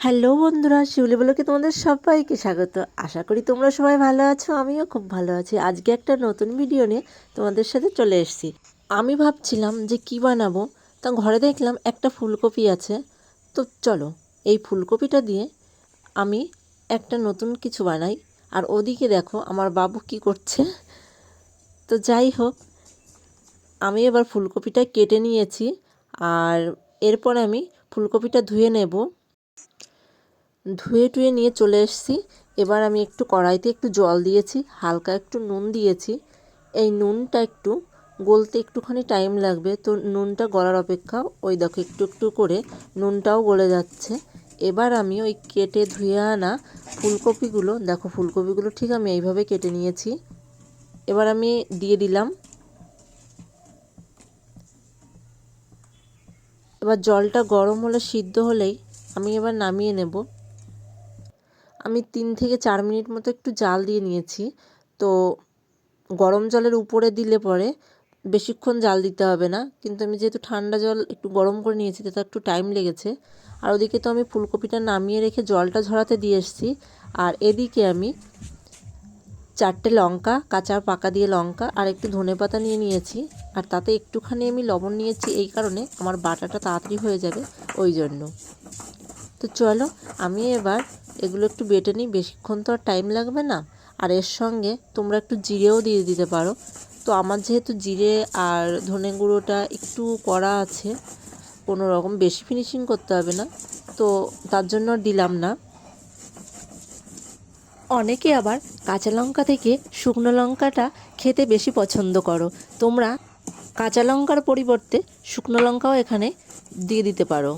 Hello বন্ধুরা, শিউলি বলোকে তোমাদের সবাইকে স্বাগত। আশা করি তোমরা সবাই ভালো আছো, আমিও খুব ভালো আছি। আজকে একটা নতুন ভিডিও নিয়ে তোমাদের সাথে চলে এসেছি। আমি ভাবছিলাম যে কি বানাবো, তা ঘরে দেখলাম একটা ফুলকপি আছে। তো চলো, এই ফুলকপিটা দিয়ে আমি একটা নতুন কিছু বানাই। আর ওদিকে দেখো, আমার বাবু কি করছে। তো যাই হোক, আমি এবার ফুলকপিটা কেটে নিয়েছি। আর এরপর আমি ফুলকপিটা ধুয়ে নেব। ধুয়ে টুয়ে নিয়ে চলে এসেছি। এবার আমি একটু কড়াইতে একটু জল দিয়েছি, হালকা একটু নুন দিয়েছি। এই নুনটা একটু গলতে একটুখানি টাইম লাগবে, তো নুনটা গলার অপেক্ষা ওই দেখো একটু একটু করে নুনটাও গলে যাচ্ছে। এবার আমি ওই কেটে ধুয়ে আনা ফুলকপিগুলো, দেখো ফুলকপিগুলো ঠিক আমি এইভাবে কেটে নিয়েছি। এবার আমি দিয়ে দিলাম। এবার জলটা গরম হলে সিদ্ধ হলেই আমি এবার নামিয়ে নেব। আমি তিন থেকে চার মিনিট মতো একটু জাল দিয়ে নিয়েছি। তো গরম জলের উপরে দিলে পরে বেশিক্ষণ জাল দিতে হবে না। কিন্তু আমি যেহেতু ঠান্ডা জল একটু গরম করে নিয়েছি, তাতে একটু টাইম লেগেছে। আর ওদিকে তো আমি ফুলকপিটা নামিয়ে রেখে জলটা ঝরাতে দিয়ে এসেছি। আর এদিকে আমি চারটে লঙ্কা, কাঁচা পাকা দিয়ে লঙ্কা আর একটু ধনে পাতা নিয়ে নিয়েছি। আর তাতে একটুখানি আমি লবণ নিয়েছি এই কারণে আমার বাটাটা তাড়াতাড়ি হয়ে যাবে ওই জন্য। তো চলো আমি এবার এগুলো একটু বেটে নিই, বেশিক্ষণ তো আর টাইম লাগবে না। আর এর সঙ্গে তোমরা একটু জিরেও দিয়ে দিতে পারো। তো আমার যেহেতু জিরে আর ধনে গুঁড়োটা একটু করা আছে, কোনো রকম বেশি ফিনিশিং করতে হবে না। তো তার জন্য দিলাম না। অনেকে আবার কাঁচা লঙ্কা থেকে শুকনো লঙ্কাটা খেতে বেশি পছন্দ করো। তোমরা কাঁচা লঙ্কার পরিবর্তে শুকনো লঙ্কাও এখানে দিয়ে দিতে পারো।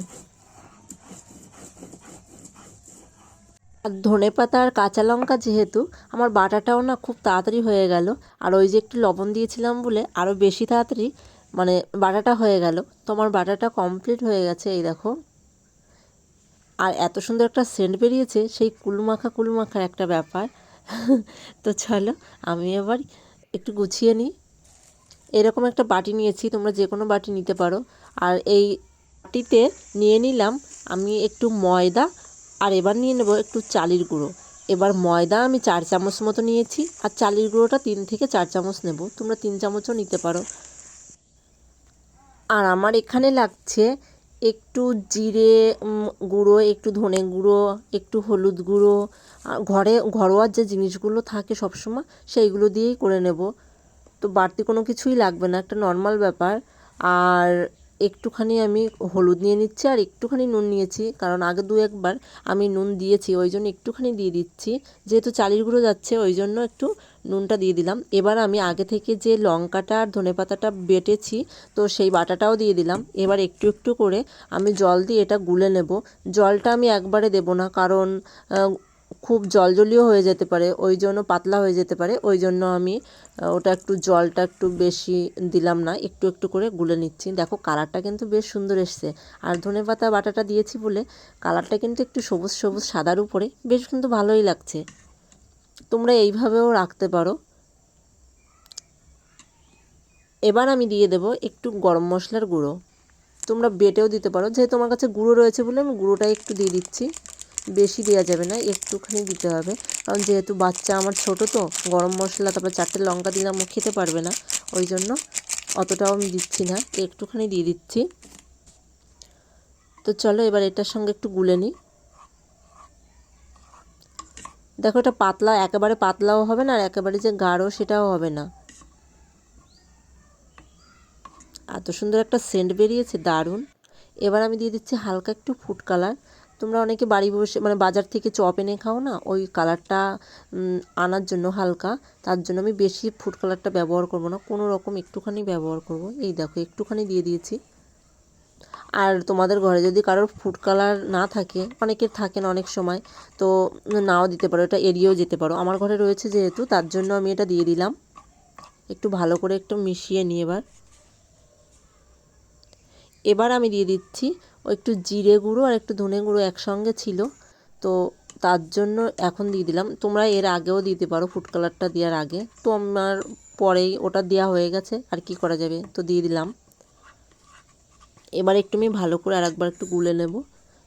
আর ধনে পাতা আর কাঁচা লঙ্কা যেহেতু, আমার বাটাটাও না খুব তাড়াতাড়ি হয়ে গেল। আর ওই যে একটু লবণ দিয়েছিলাম বলে আরও বেশি তাড়াতাড়ি মানে বাটাটা হয়ে গেল। তো আমার বাটাটা কমপ্লিট হয়ে গেছে, এই দেখো। আর এত সুন্দর একটা সেন্ট বেরিয়েছে, সেই কুলমাখা কুলমাখার একটা ব্যাপার। তো চলো, আমি এবার একটু গুছিয়ে নিই। এরকম একটা বাটি নিয়েছি, তোমরা যে কোনো বাটি নিতে পারো। আর এই বাটিতে নিয়ে নিলাম আমি একটু ময়দা আর এবার নিয়ে নেব একটু চালের গুঁড়ো। এবার ময়দা আমি চার চামচ মতো নিয়েছি, আর চালের গুঁড়োটা তিন থেকে চার চামচ নেব। তোমরা তিন চামচও নিতে পারো। আর আমার এখানে লাগছে একটু জিরে গুঁড়ো, একটু ধনে গুঁড়ো, একটু হলুদ গুঁড়ো। ঘরে ঘরোয়া যে জিনিসগুলো থাকে সবসময়, সেইগুলো দিয়েই করে নেব। তো বাড়তি কোনো কিছুই লাগবে না, একটা নর্মাল ব্যাপার। আর একটুখানি আমি হলুদ নিয়ে নিচ্ছি আর একটুখানি নুন নিয়েছি, কারণ আগে দু একবার আমি নুন দিয়েছি, ওই জন্য একটুখানি দিয়ে দিচ্ছি। যেহেতু চালের গুঁড়ো যাচ্ছে, ওই জন্য একটু নুনটা দিয়ে দিলাম। এবার আমি আগে থেকে যে লঙ্কাটা আর ধনে পাতাটা বেটেছি, তো সেই বাটাটাও দিয়ে দিলাম। এবার একটু একটু করে আমি জল দিয়ে এটা গুলে নেব। জলটা আমি একবারে দেব না, কারণ খুব জলজলীয় হয়ে যেতে পারে, ওই জন্য পাতলা হয়ে যেতে পারে, ওই জন্য আমি ওটা একটু জলটা একটু বেশি দিলাম না, একটু একটু করে গুলে নিচ্ছি। দেখো কালারটা কিন্তু বেশ সুন্দর এসছে। আর ধনে পাতা বাটাটা দিয়েছি বলে কালারটা কিন্তু একটু সবুজ সবুজ সাদার উপরে, বেশ কিন্তু ভালোই লাগছে। তোমরা এইভাবেও রাখতে পারো। এবার আমি দিয়ে দেব একটু গরম মশলার গুঁড়ো। তোমরা বেটেও দিতে পারো, যেহেতু আমার কাছে গুঁড়ো রয়েছে বলে আমি গুঁড়োটাই একটু দিয়ে দিচ্ছি। বেশি দেওয়া যাবে না, একটুখানি দিতে হবে। কারণ যেহেতু বাচ্চা আমার ছোট তো, গরম মশলা, তারপর চারটে লঙ্কা দিলাম, ও খেতে পারবে না। ওই জন্য অতটাও আমি দিচ্ছি না, একটুখানি দিয়ে দিচ্ছি। তো চলো এবার এটার সঙ্গে একটু গুলে নিই। দেখো এটা পাতলা, একেবারে পাতলাও হবে না, আর একেবারে যে গাঢ় সেটাও হবে না। এত সুন্দর একটা সেন্ট বেরিয়েছে, দারুণ। এবার আমি দিয়ে দিচ্ছি হালকা একটু ফুড কালার তোমরা অনেকে বাড়ি বসে মানে বাজার থেকে চপ এনে খাও না, ওই কালারটা আনার জন্য হালকা, তার জন্য আমি বেশি ফুড কালারটা ব্যবহার করব না, কোনো রকম একটুখানি ব্যবহার করব। এই দেখো, একটুখানি দিয়ে দিয়েছি। আর তোমাদের ঘরে যদি কারোর ফুড কালার না থাকে অনেকের থাকে না অনেক সময়, তো নাও দিতে পারো, এটা এড়িয়েও যেতে পারো। আমার ঘরে রয়েছে যেহেতু, তার জন্য আমি এটা দিয়ে দিলাম। একটু ভালো করে একটু মিশিয়ে নিই এবার। এবার আমি দিয়ে দিচ্ছি একটু জিরে গুঁড়ো আর একটু ধনে গুঁড়ো একসঙ্গে ছিল। তো তার জন্য এখন দিয়ে দিলাম। তোমরা এর আগেও দিতে পারো ফুড কালারটা দেওয়ার আগে। তো আমার পরেই ওটা দেওয়া হয়ে গেছে, আর কি করা যাবে? তো দিয়ে দিলাম। এবার একটু আমি ভালো করে আর একবার একটু গুলে নেব।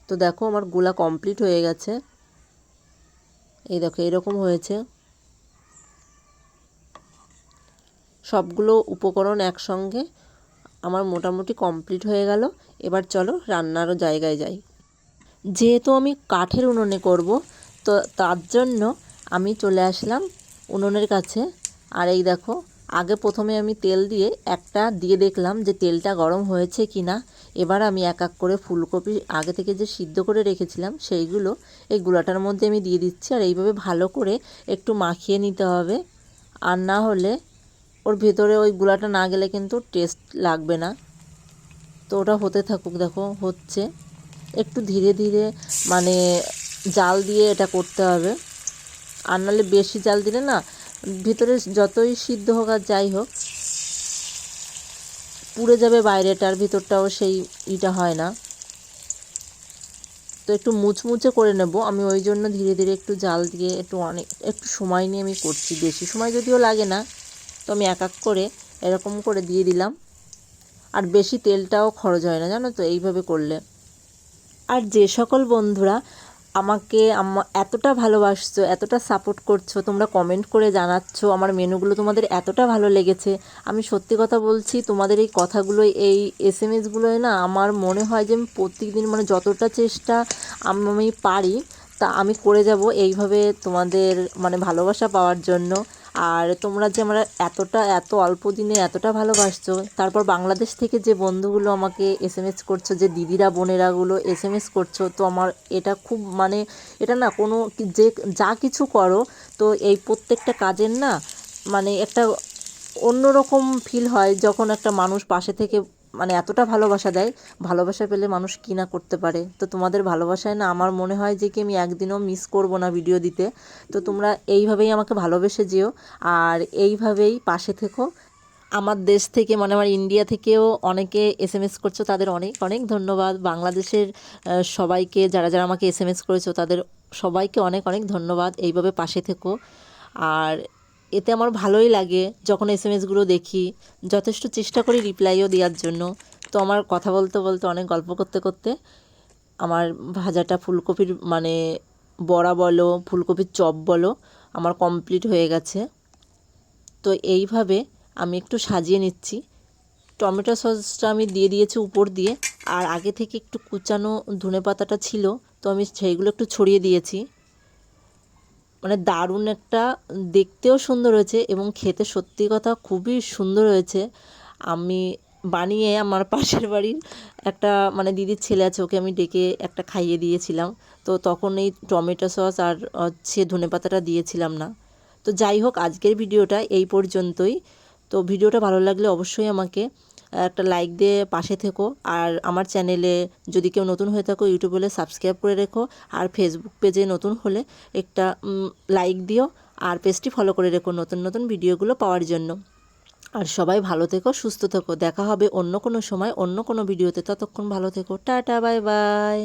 তো দেখো আমার গোলা কমপ্লিট হয়ে গেছে। এই দেখো, এরকম হয়েছে। সবগুলো উপকরণ একসঙ্গে আমার মোটামুটি কমপ্লিট হয়ে গেল। এবার চলো রান্নারও জায়গায় যাই। যেহেতু আমি কাঠের উনুনে করব, তো তার জন্য আমি চলে আসলাম উনুনের কাছে। আর এই দেখো, আগে প্রথমে আমি তেল দিয়ে একটা দিয়ে দেখলাম যে তেলটা গরম হয়েছে কি না এবার আমি এক এক করে ফুলকপি আগে থেকে যে সিদ্ধ করে রেখেছিলাম সেইগুলো এই গুঁড়াটার মধ্যে আমি দিয়ে দিচ্ছি। আর এইভাবে ভালো করে একটু মাখিয়ে নিতে হবে। আর না হলে ওর ভেতরে ওই গুঁড়াটা না গেলে কিন্তু টেস্ট লাগবে না। তো ওটা হতে থাকুক, দেখো, হচ্ছে। একটু ধীরে ধীরে মানে জাল দিয়ে এটা করতে হবে। আর নাহলে বেশি জাল দিলে না, ভিতরে যতই সিদ্ধ হোক আর যাই হোক, পুড়ে যাবে বাইরেটার ভিতরটাও সেই ইটা হয় না। তো একটু মুচমুচে করে নেব। আমি ওই জন্য ধীরে ধীরে একটু জাল দিয়ে একটু অনেক, একটু সময় নিয়ে আমি করছি। বেশি সময় যদিও লাগে না তো আমি এক এক করে এরকম করে দিয়ে দিলাম। আর বেশি তেলটাও খরচ হয় না, জানো তো, এইভাবে করলে। আর যে সকল বন্ধুরা আমাকে এতটা ভালোবাসছো, এতটা সাপোর্ট করছ, তোমরা কমেন্ট করে জানাচ্ছ, আমার মেনুগুলো তোমাদের এতটা ভালো লেগেছে। আমি সত্যি কথা বলছি, তোমাদের এই কথাগুলো এই এস এম এসগুলোয় না আমার মনে হয় যে আমি প্রত্যেকদিন মানে যতটা চেষ্টা আমি পারি, তা আমি করে যাব এইভাবে তোমাদের মানে ভালোবাসা পাওয়ার জন্য। আর তোমরা যে আমরা এতটা, এত অল্প দিনে এতটা ভালোবাসছো, তারপর বাংলাদেশ থেকে যে বন্ধুগুলো আমাকে এস এম এস করছ, যে দিদিরা, বোনেরাগুলো এস এম এস করছ, তো আমার এটা খুব মানে এটা না কোনো যে যা কিছু করো, তো এই প্রত্যেকটা কাজের না মানে একটা অন্যরকম ফিল হয় যখন একটা মানুষ পাশে থেকে মানে এতটা ভালোবাসা দেয়, ভালোবাসা পেলে মানুষ কী না করতে পারে? তো তোমাদের ভালোবাসায় না আমার মনে হয় যে কি আমি একদিনও মিস করব না ভিডিও দিতে। তো তোমরা এইভাবেই আমাকে ভালোবেসে যেও আর এইভাবেই পাশে থেকো। আমার দেশ থেকে মানে আমার ইন্ডিয়া থেকেও অনেকে এস এম এস করছ, তাদের অনেক অনেক ধন্যবাদ। বাংলাদেশের সবাইকে যারা যারা আমাকে এস এম এস করেছ, তাদের সবাইকে অনেক অনেক ধন্যবাদ। এইভাবে পাশে থেকো। আর এতে আমার ভালোই লাগে যখন এস এম এসগুলো দেখি। যথেষ্ট চেষ্টা করি রিপ্লাইও দেওয়ার জন্য। তো আমার কথা বলতে বলতে, অনেক গল্প করতে করতে আমার ভাজাটা ফুলকপির মানে বড়া বলো, ফুলকপির চপ বলো, আমার কমপ্লিট হয়ে গেছে। তো এইভাবে আমি একটু সাজিয়ে নিচ্ছি। টমেটো সসটা আমি দিয়ে দিয়েছি উপর দিয়ে। আর আগে থেকে একটু কুচানো ধনে পাতাটা ছিল, তো আমি সেইগুলো একটু ছড়িয়ে দিয়েছি। মানে দারুণ একটা, দেখতেও সুন্দর হয়েছে এবং খেতে সত্যি কথা খুবই সুন্দর হয়েছে। আমি বানিয়ে আমার পাশের বাড়ির একটা মানে দিদির ছেলে আছে, ওকে আমি ডেকে একটা খাইয়ে দিয়েছিলাম। তো তখন এই টমেটো সস আর হচ্ছে ধনে পাতাটা দিয়েছিলাম না। তো যাই হোক, আজকের ভিডিওটা এই পর্যন্তই। তো ভিডিওটা ভালো লাগলে অবশ্যই আমাকে একটা লাইক দিয়ে পাশে থেকো। আর আমার চ্যানেলে যদি কেউ নতুন হয়ে থাকো ইউটিউব হলে সাবস্ক্রাইব করে রেখো। আর ফেসবুক পেজে নতুন হলে একটা লাইক দিও। আর পেজটি ফলো করে রেখো নতুন নতুন ভিডিওগুলো পাওয়ার জন্য। আর সবাই ভালো থেকো, সুস্থ থেকো। দেখা হবে অন্য কোনো সময়, অন্য কোনো ভিডিওতে ততক্ষণ ভালো থেকো। Tata bye bye